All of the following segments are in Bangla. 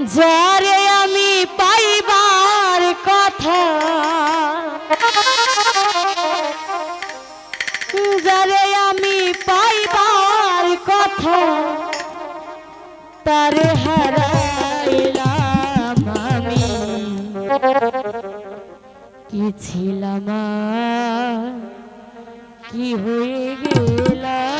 যারে আমি পাইবার কথা। যারে আমি পাইবার কথা। তারে হারাইলাম আমি। কি ছিলাম কি হয়ে গেলাম?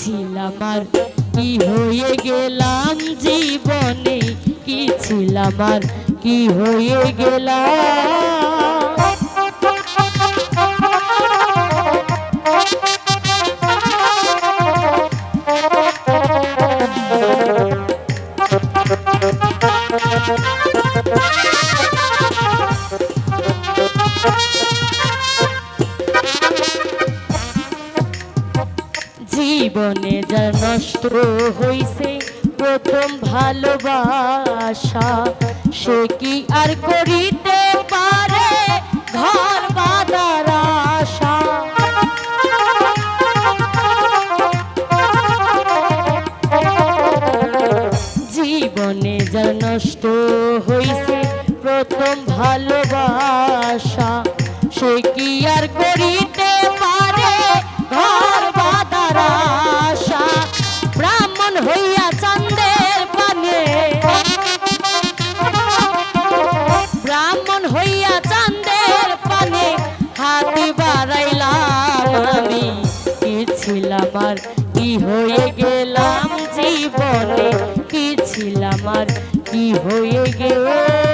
ছিলাম আর কি হয়ে গেলাম জীবনে? কি ছিলাম আর কি হয়ে গেলাম? যা নষ্ট হইছে, প্রথম ভালোবাসা। সে কি আর করিতে পারে ঘর বাঁধার আশা? জীবনে যা নষ্ট হইছে, প্রথম ভালোবাসা। সে কি আর করিতে হয়ে গেলাম জীবনে কি ছিলাম আর কি হয়ে গেলাম?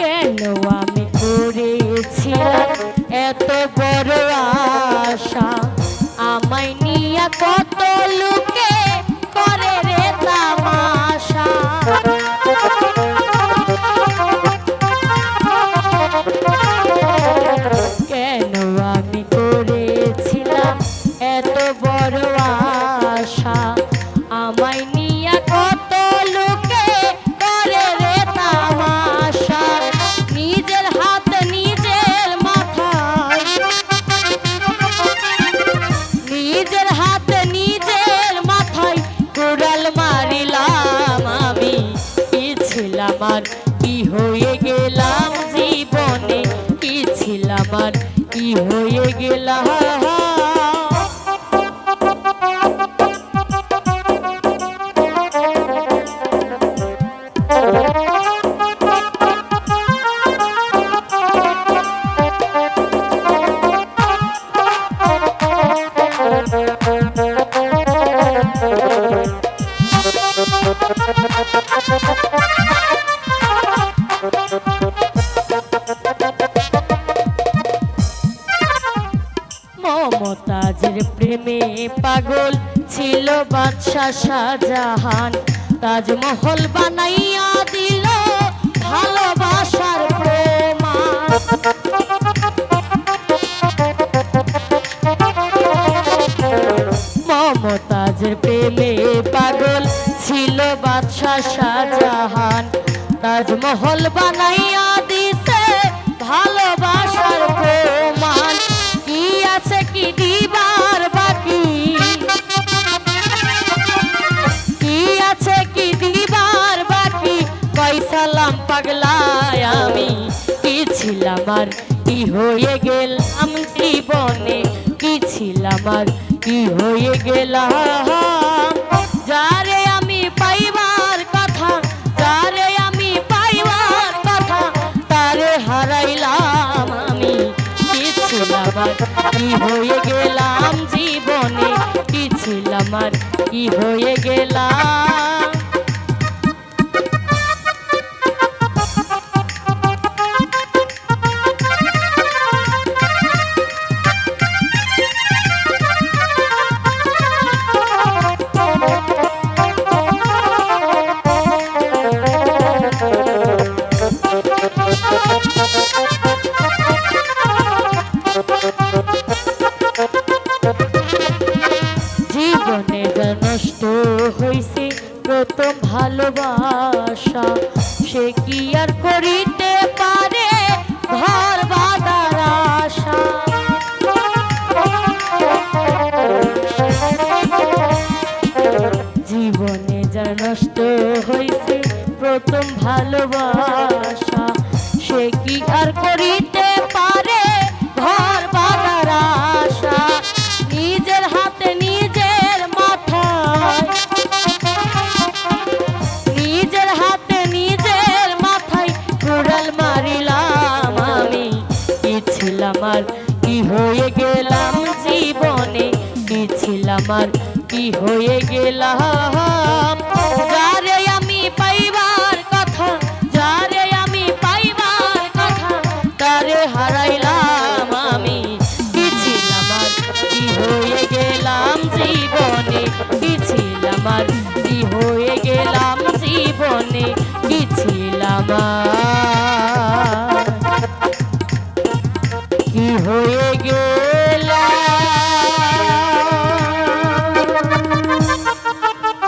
কেন আমি করেছিলাম এত বড় আশা আমায় নিয়ে কত লোকে করে রে তামাশা? কেন আমি করেছিলাম এত বড় আশা আমায় হাত নিজের মাথায় কুড়াল মারিলাম আমি। কি ছিলাম আর কি হয়ে গেলাম জীবনে? কি ছিলাম আর কি হয়ে গেলাম? মমতাজের প্রেমে পাগল ছিল শাহজাহান। তাজমহল বানাইয়া দিল ভালোবাসার প্রমাণ। মমতাজের প্রেমে পাগল ছিল শাহজাহান তাজমহল বানাইয়া দিছে ভালোবাসার প্রমাণ। কি আছে, কি দিবার বাকি? কি আছে, কি দিবার বাকি? কইসালাম পাগলায় আমি? কি ছিলাম আর কি হয়ে গেলাম জীবনে? কি ছিলাম আর কি হয়ে গেলাম? ছিলাম কি হয়ে গেলাম জীবনে? কি ছিলাম আর কি হয়ে গেলাম? হইছে প্রথম ভালোবাসা। সে কি আর করিতে পারে ঘর বাঁধার আশা? জীবনে যা নষ্ট হইছে প্রথম ভালোবাসা। ছিলাম আর কি হয়ে গেলাম জীবনে? কি আর কি হয়ে গেলাম? যারে আমি পাইবার কথা তারে হারাইলাম আমি। হয়ে গেলাম জীবনে? কি কি হয়ে গেলাম